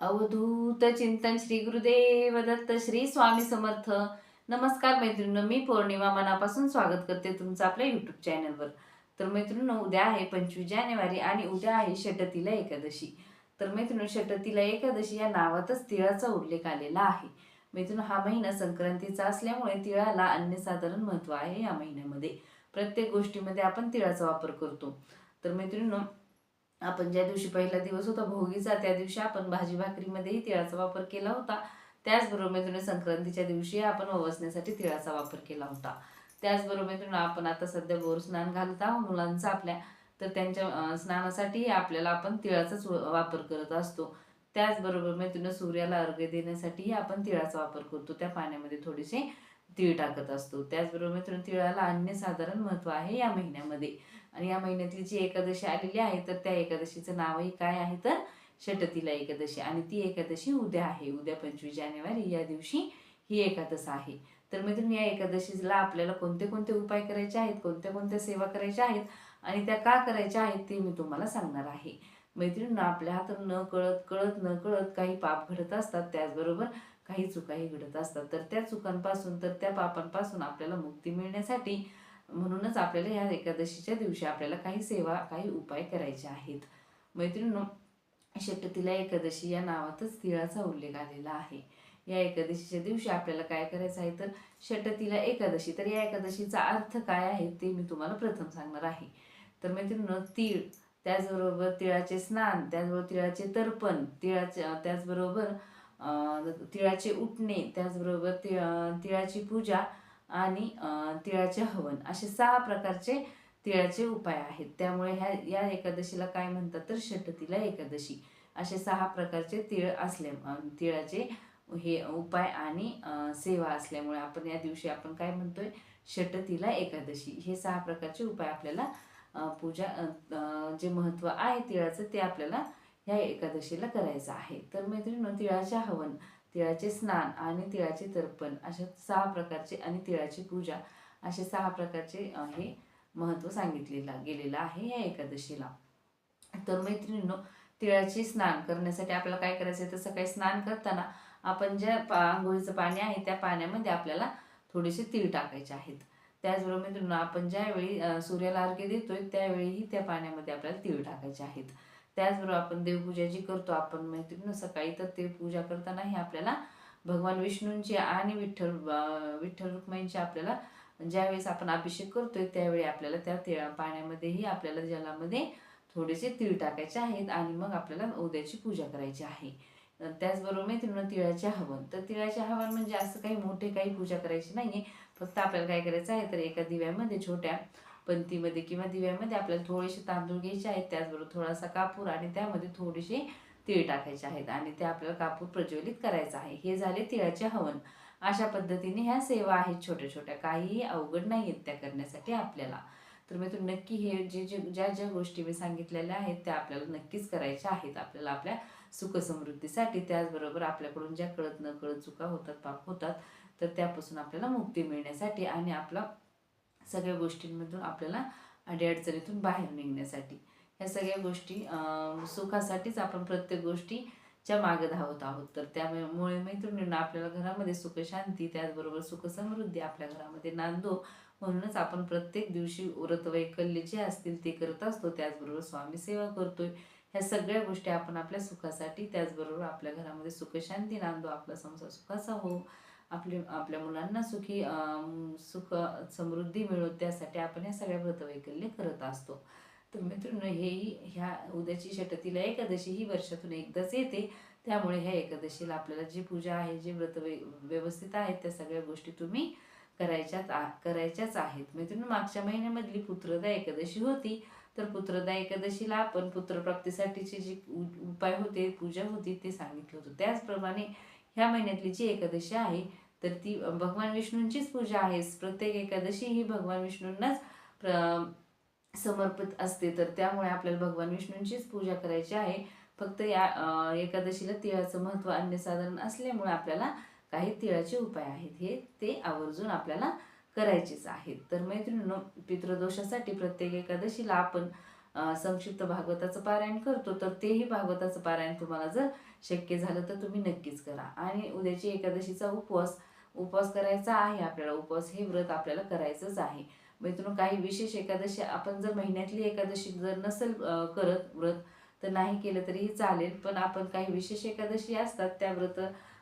अवधूत चिंतन श्री गुरुदेव दत्त श्री स्वामी समर्थ. नमस्कार मैत्रिणी मी पौर्णिमा मनापासून स्वागत करते तुमचं आपल्या युट्यूब चॅनलवर तर मैत्रिणी उद्या आहे पंचवीस जानेवारी आणि उद्या आहे षटतीला एकादशी. तर मैत्रिणी षटतीला एकादशी या नावातच तिळाचा उल्लेख आलेला आहे. मैत्रिणी हा महिना संक्रांतीचा असल्यामुळे तिळाला अन्यसाधारण महत्त्व आहे या महिन्यामध्ये. प्रत्येक गोष्टीमध्ये आपण तिळाचा वापर करतो. तर मैत्रिणी आपण ज्या दिवशी पहिला दिवस होता भोगीचा त्या दिवशी आपण भाजी भाकरीमध्येही तिळाचा वापर केला होता. त्याचबरोबर मित्रांनो संक्रांतीच्या दिवशी आपण ओवसण्यासाठी तिळाचा वापर केला होता. त्याचबरोबर मित्रांनो आपण आता सध्या बोर स्नान घालत आहोत मुलांचं आपल्या. तर त्यांच्या स्नानासाठी आपल्याला आपण तिळाचाच वापर करत असतो. त्याचबरोबर मित्रांनो सूर्याला अर्घ्य देण्यासाठीही आपण तिळाचा वापर करतो. त्या पाण्यामध्ये थोडेसे तीळ टाकत असतो. त्याचबरोबर मित्रांनो तिळाला अन्य साधारण महत्त्व आहे या महिन्यामध्ये. आणि या महिन्यातली जी एकादशी आलेली आहे तर त्या एकादशीचं नावही काय आहे तर? षटतीला एकादशी. आणि ती एकादशी उद्या आहे. उद्या पंचवीस जानेवारी या दिवशी ही एकादश आहे. तर मित्रांनो या एकादशीला आपल्याला कोणते कोणते उपाय करायचे आहेत? कोणत्या कोणत्या सेवा करायच्या आहेत? आणि त्या का करायच्या आहेत ते मी तुम्हाला सांगणार आहे. मैत्रिणींना आपल्या हातात न कळत कळत न कळत काही पाप घडत असतात. त्याचबरोबर काही चुकाही घडत असतात. तर त्या चुकांपासून तर त्या पापांपासून आपल्याला मुक्ती मिळण्यासाठी म्हणूनच आपल्याला या एकादशीच्या दिवशी आपल्याला काही सेवा काही उपाय करायचे आहेत. मैत्रिणींनो शेपटीला एकादशी या नावातच तिळाचा उल्लेख आलेला आहे. या एकादशीच्या दिवशी आपल्याला काय करायचं आहे तर षटतीला एकादशी तर या एकादशीचा अर्थ काय आहे ते मी तुम्हाला प्रथम सांगणार आहे. तर मैत्रिणींनो तीळ त्याचबरोबर तिळाचे स्नान त्याचबरोबर तिळाचे तर्पण तिळाचे त्याचबरोबर तिळाचे उठणे त्याचबरोबर तिळ तिळाची पूजा आणि तिळाचे हवन. असे सहा प्रकारचे तिळाचे उपाय आहेत. त्यामुळे ह्या या एकादशीला काय म्हणतात तर षटतीला एकादशी. असे सहा प्रकारचे तिळ असले तिळाचे हे उपाय आणि सेवा असल्यामुळे आपण या दिवशी आपण काय म्हणतोय? षटतीला एकादशी. हे सहा प्रकारचे उपाय आपल्याला पूजा जे महत्त्व आहे तिळाचं ते आपल्याला ह्या एकादशीला करायचं आहे. तर मैत्रिणी तिळाचे हवन तिळाचे स्नान आणि तिळाचे तर्पण अशा सहा प्रकारचे आणि तिळाची पूजा असे सहा प्रकारचे हे महत्त्व सांगितलेलं गेलेलं आहे या एकादशीला. तर मैत्रिणींनो तिळाचे स्नान करण्यासाठी आपल्याला काय करायचं आहे? तर सकाळी स्नान करताना आपण ज्या पा आंघोळीचं पाणी आहे त्या पाण्यामध्ये आपल्याला थोडेसे तीळ टाकायचे आहेत. त्याचबरोबर मित्रांनो आपण ज्यावेळी सूर्याला अर्घ्य देतोय त्यावेळीही त्या पाण्यामध्ये आपल्याला तीळ टाकायचे आहेत. त्याचबरोबर आपण देवपूजा जी करतो आपण माहिती ना सकाळी तर ते पूजा करतानाही आपल्याला भगवान विष्णूंची आणि विठ्ठल विठ्ठल रुक्माईंची आपल्याला ज्यावेळेस आपण अभिषेक करतोय त्यावेळी आपल्याला त्या तिळा पाण्यामध्येही आपल्याला जलामध्ये थोडेसे तीळ टाकायचे आहेत आणि मग आपल्याला उद्याची पूजा करायची आहे. त्याचबरोबर मैत्रिणं तिळाचे हवन. तर तिळाचे हवन म्हणजे असं काही मोठे काही पूजा करायची नाहीये. फक्त आपल्याला काय करायचं आहे तर एका दिव्यामध्ये छोट्या पंतीमध्ये किंवा दिव्यामध्ये आपल्याला थोडेसे तांदूळ घ्यायचे आहेत त्याचबरोबर थोडासा कापूर आणि त्यामध्ये थोडेसे तीळ टाकायचे आहेत आणि ते आपल्याला कापूर प्रज्वलित करायचं आहे. हे झाले तिळाचे हवन. अशा पद्धतीने ह्या सेवा आहेत छोट्या छोट्या. काहीही अवघड नाही आहेत त्या करण्यासाठी आपल्याला. तर मी तुम्ही नक्की हे जे जे ज्या ज्या गोष्टी मी सांगितलेल्या आहेत त्या आपल्याला नक्कीच करायच्या आहेत. आपल्याला आपल्या सुखसमृद्धीसाठी त्याचबरोबर आपल्याकडून ज्या कळत न कळत चुका होतात पाप होतात तर त्यापासून आपल्याला मुक्ती मिळण्यासाठी आणि आपला सगळ्या गोष्टींमधून आपल्याला अडीअडचणीतून बाहेर निघण्यासाठी. ह्या सगळ्या गोष्टी सुखासाठीच आपण प्रत्येक गोष्टीच्या मागे धावत आहोत. तर त्यामुळे मैत्रिणींना आपल्याला घरामध्ये सुखशांती त्याचबरोबर सुखसमृद्धी आपल्या घरामध्ये नांदो. म्हणूनच आपण प्रत्येक दिवशी व्रत वैकल्य जे असतील ते करत असतो. त्याचबरोबर स्वामी सेवा करतोय. ह्या सगळ्या गोष्टी आपण आपल्या सुखासाठी त्याचबरोबर आपल्या घरामध्ये सुखशांती नांदो. आपला संसार सुखाचा हो. आपले आपल्या मुलांना सुखी सुख समृद्धी मिळो त्यासाठी आपण या सगळ्या व्रतवैकल्य करत असतो. तर मित्रांनो हेही ह्या उद्याची षटतीला एकादशी ही वर्षातून एकदाच येते. त्यामुळे ह्या एकादशीला आपल्याला जी पूजा आहे जे व्रत व्यवस्थित आहेत त्या सगळ्या गोष्टी तुम्ही करायच्याच आ- करायच्याच आहेत. मित्रांनो मागच्या महिन्यामधली पुत्रदा एकादशी होती. तर पुत्रदा एकादशीला आपण पुत्रप्राप्तीसाठीचे जे उ- उपाय होते पूजा होती ते सांगितलं होतं. त्याचप्रमाणे ह्या महिन्यातली जी एकादशी आहे तर ती भगवान विष्णूंचीच पूजा आहे. प्रत्येक एकादशी ही भगवान विष्णूंनाच प्र समर्पित असते. तर त्यामुळे आपल्याला भगवान विष्णूंचीच पूजा करायची आहे. फक्त या एकादशीला तिळाचं महत्त्व अन्यसाधारण असल्यामुळे आपल्याला काही तिळाचे उपाय आहेत. हे ते आवर्जून आपल्याला करायचेच आहेत. तर मैत्रिणींनो पितृदोषासाठी प्रत्येक एकादशीला आपण संक्षिप्त भागवताचं पारायण करतो तर तेही भागवताचं पारायण तुम्हाला जर शक्य झालं तर तुम्ही नक्कीच करा. आणि उद्याची एकादशीचा उपवास उपवास करायचा आहे आपल्याला. उपवास हे व्रत आपल्याला करायचंच आहे. मित्रांनो काही विशेष एकादशी आपण जर महिन्यातली एकादशी जर नसेल करत व्रत तर नाही केलं तरीही चालेल. पण आपण काही विशेष एकादशी असतात त्या व्रत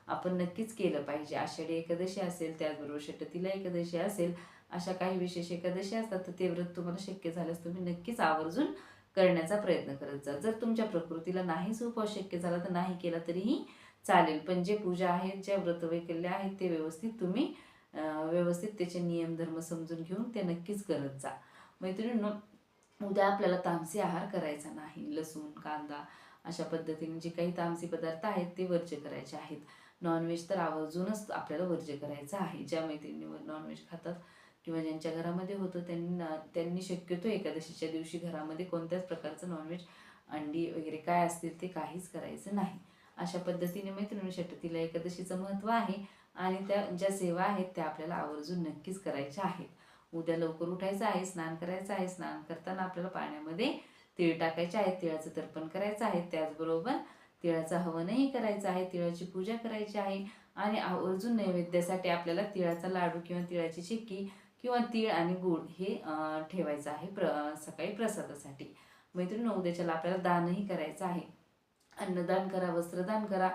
आपण नक्कीच केलं पाहिजे. आषाढी एकादशी असेल त्याचबरोबर षटतीला एकादशी असेल अशा काही विशेष एकादशी असतात तर ते व्रत तुम्हाला शक्य झाल्यास तुम्ही नक्कीच आवर्जून करण्याचा प्रयत्न करत जा. जर तुमच्या प्रकृतीला नाहीच उपवास शक्य झाला तर नाही केला तरीही चालेल. पण जे पूजा आहेत ज्या व्रत वैकल्य आहेत ते व्यवस्थित तुम्ही व्यवस्थित त्याचे नियम धर्म समजून घेऊन ते नक्कीच करत जा. मैत्रिणींनो उद्या आपल्याला तामसी आहार करायचा नाही. लसूण कांदा अशा पद्धतीने जे काही तामसी पदार्थ आहेत ते वर्ज्य करायचे आहेत. नॉनव्हेज तर आवर्जूनच आपल्याला वर्ज्य करायचं आहे. ज्या मैत्रिणीवर नॉनव्हेज खातात किंवा ज्यांच्या घरामध्ये होतं त्यांना त्यांनी शक्यतो एकादशीच्या दिवशी घरामध्ये कोणत्याच प्रकारचं नॉनव्हेज अंडी वगैरे काय असतील ते काहीच करायचं नाही. अशा पद्धतीने मैत्रिणी षटतीला एकादशीचं महत्त्व आहे आणि त्या ज्या सेवा आहेत त्या आपल्याला आवर्जून नक्कीच करायच्या आहेत. उद्या लवकर उठायचं आहे स्नान करायचं आहे स्नान करताना आपल्याला पाण्यामध्ये तीळ टाकायचे आहेत तिळाचं तर्पण करायचं आहे. त्याचबरोबर तिळाचं हवनही करायचं आहे तिळाची पूजा करायची आहे आणि आवर्जून नैवेद्यासाठी आपल्याला तिळाचा लाडू किंवा तिळाची चिक्की किंवा तीळ आणि गूळ हे ठेवायचं आहे प्र सकाळी प्रसादासाठी. मैत्रिणी उद्याच्याला आपल्याला दानही करायचं आहे. अन्नदान करा वस्त्रदान करा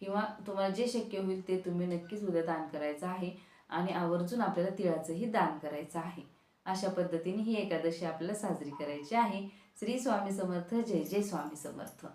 किंवा तुम्हाला जे शक्य होईल ते तुम्ही नक्कीच उद्या दान करायचं आहे आणि आवर्जून आपल्याला तिळाचंही दान करायचं आहे. अशा पद्धतीने ही एकादशी आपल्याला साजरी करायची आहे. श्री स्वामी समर्थ जय जय स्वामी समर्थ.